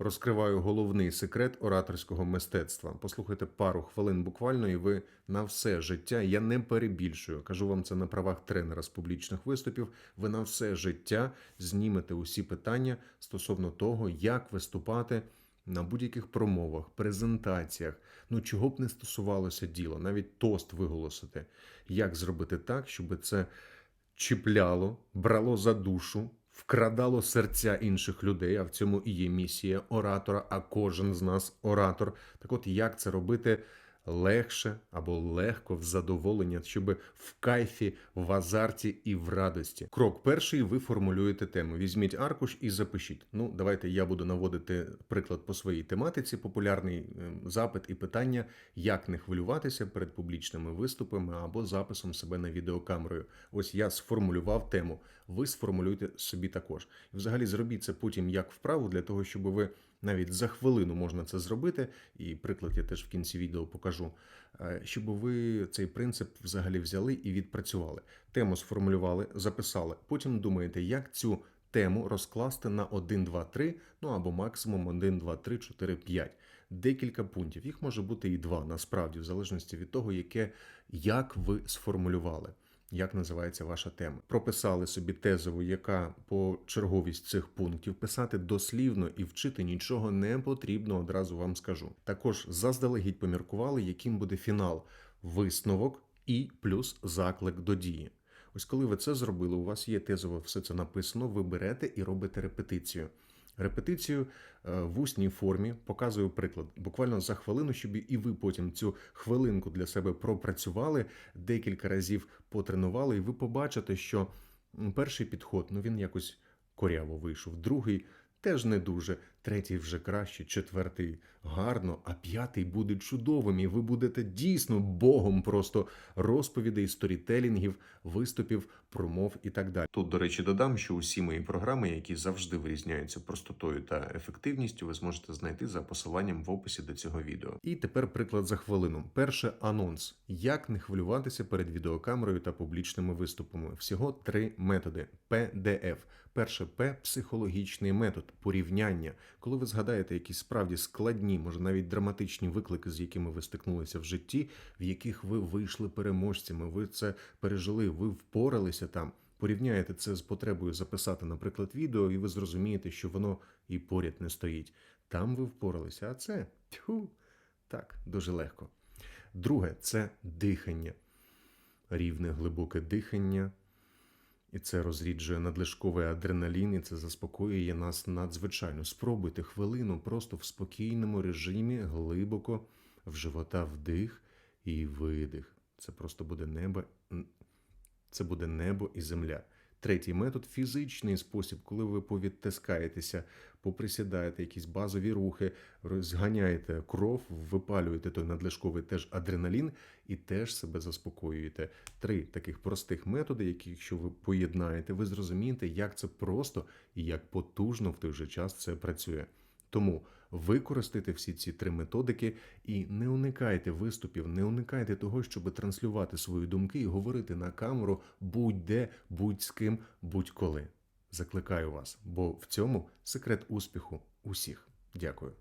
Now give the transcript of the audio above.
Розкриваю головний секрет ораторського мистецтва. Послухайте пару хвилин буквально, і ви на все життя. Я не перебільшую. Кажу вам це на правах тренера з публічних виступів. Ви на все життя знімете усі питання стосовно того, як виступати на будь-яких промовах, презентаціях. Ну чого б не стосувалося діла, навіть тост виголосити. Як зробити так, щоб це чіпляло, брало за душу, вкрадало серця інших людей, а в цьому і є місія оратора, а кожен з нас оратор. Так от як це робити легше або легко в задоволення, щоб в кайфі, в азарті і в радості. Крок перший: ви формулюєте тему. Візьміть аркуш і запишіть. Ну, давайте я буду наводити приклад по своїй тематиці. Популярний е, запит і питання, як не хвилюватися перед публічними виступами або записом себе на відеокамерою. Ось я сформулював тему. Ви сформулюйте собі також. І взагалі зробіть це потім як вправу для того, щоб ви навіть за хвилину можна це зробити. І приклад я теж в кінці відео покажу, е, щоб ви цей принцип взагалі взяли і відпрацювали. Тему сформулювали, записали. Потім думаєте, як цю тему розкласти на 1, 2, 3, ну або максимум 1, 2, 3, 4, 5. Декілька пунктів. Їх може бути і два, насправді, в залежності від того, яке, як ви сформулювали. Як називається ваша тема? Прописали собі тезову, яка по черговість цих пунктів писати дослівно і вчити нічого не потрібно, одразу вам скажу. Також заздалегідь поміркували, яким буде фінал, висновок і плюс заклик до дії. Ось коли ви це зробили, у вас є тезово все це написано, ви берете і робите репетицію. Репетицію е, в усній формі. Показую приклад. Буквально за хвилину, щоб і ви потім цю хвилинку для себе пропрацювали, декілька разів потренували, і ви побачите, що перший підход ну він якось коряво вийшов, другий теж не дуже, третій вже краще, четвертий гарно, а п'ятий буде чудовим. І ви будете дійсно богом просто розповідей, сторітелінгів, виступів, промов і так далі. Тут, до речі, додам, що усі мої програми, які завжди вирізняються простотою та ефективністю, ви зможете знайти за посиланням в описі до цього відео. І тепер приклад за хвилину. Перше анонс: як не хвилюватися перед відеокамерою та публічними виступами. Всього три методи: PDF. Перше П психологічний метод порівняння. Коли ви згадаєте якісь справді складні, може навіть драматичні виклики, з якими ви стикнулися в житті, в яких ви вийшли переможцями, ви це пережили, ви впоралися там. Порівняєте це з потребою записати, наприклад, відео, і ви зрозумієте, що воно і поряд не стоїть. Там ви впоралися, а це тьху, так, дуже легко. Друге це дихання. Рівне глибоке дихання. І це розріджує надлишковий адреналін, і це заспокоює нас надзвичайно. Спробуйте хвилину просто в спокійному режимі, глибоко в живота вдих і видих. Це просто буде небо, це буде небо і земля. Третій метод фізичний спосіб, коли ви повідтискаєтеся, поприсідаєте якісь базові рухи, розганяєте кров, випалюєте той надлишковий теж адреналін і теж себе заспокоюєте. Три таких простих методи, які, якщо ви поєднаєте, ви зрозумієте, як це просто і як потужно в той же час це працює. Тому використайте всі ці три методики і не уникайте виступів, не уникайте того, щоб транслювати свої думки і говорити на камеру будь-де, будь з ким, будь-коли. Закликаю вас, бо в цьому секрет успіху усіх. Дякую.